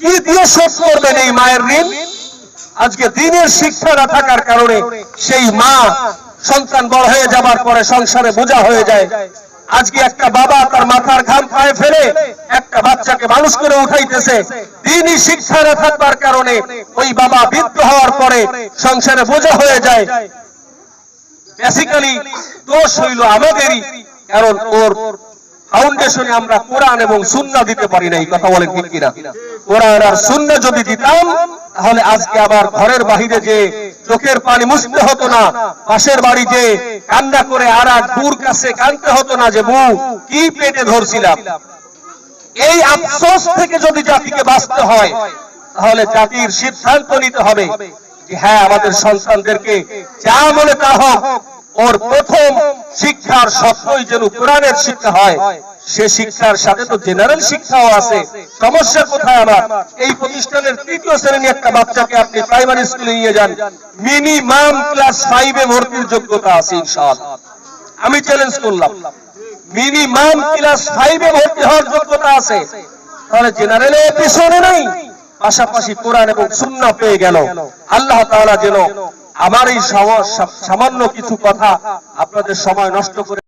কি দিয়ে শোধ করবেন এই মায়ের ঋণ। আজকে দিনের শিক্ষা না থাকার কারণে সেই মা সন্তান বড় হয়ে যাবার পরে সংসারে বোঝা হয়ে যায়। আজকে একটা বাবা তার মাথার ঘাম পায়ে ফেলে, একটা বাচ্চাকে মানুষ করে উঠাইতেছে। দিনই শিক্ষা না থাকবার কারণে ওই বাবা বৃদ্ধ হওয়ার পরে সংসারে বোঝা হয়ে যায়। বেসিক্যালি দোষ হইল আমাদেরই, কারণ ওর ফাউন্ডেশনে আমরা কোরআন এবং সুন্না দিতে পারি নাই, কথা বলেন ঠিক কিনা? কোরআন আর সুন্না যদি দিতাম, তাহলে আজকে আবার ঘরের বাহিরে যে চোখের পানি মুছতে হতো না, পাশের বাড়ি যে কান্না করে আর এক বুর কাছে কানতে হতো না যে, বউ, কি পেটে ধরছিলাম? এই আফসোস থেকে যদি জাতিকে বাঁচতে হয়, তাহলে জাতির সিদ্ধান্ত নিতে হবে যে হ্যাঁ আমাদের সন্তানদেরকে যা মনে তা হোক, ওর প্রথম শিক্ষার সত্যই যেন কোরআনের শিক্ষা হয়, সে শিক্ষার সাথে তো জেনারেল শিক্ষাও আছে। সমস্যা কোথায় আমার? এই প্রতিষ্ঠানের তৃতীয় শ্রেণি একটা বাচ্চাকে আপনি প্রাইমারি স্কুলে নিয়ে যান। মিনিমাম ক্লাস ফাইভে ভর্তির যোগ্যতা আছে ইনশাআল্লাহ। আমি চ্যালেঞ্জ করলাম। মিনিমাম ক্লাস ফাইভে ভর্তি হওয়ার যোগ্যতা আছে। তাহলে জেনারেলে পিছনে নেই। পাশাপাশি কোরআন এবং সুন্নাহ পেয়ে গেল। আল্লাহ তাআলা যেন আমার এই সামান্য কিছু কথা আপনাদের সময় নষ্ট করে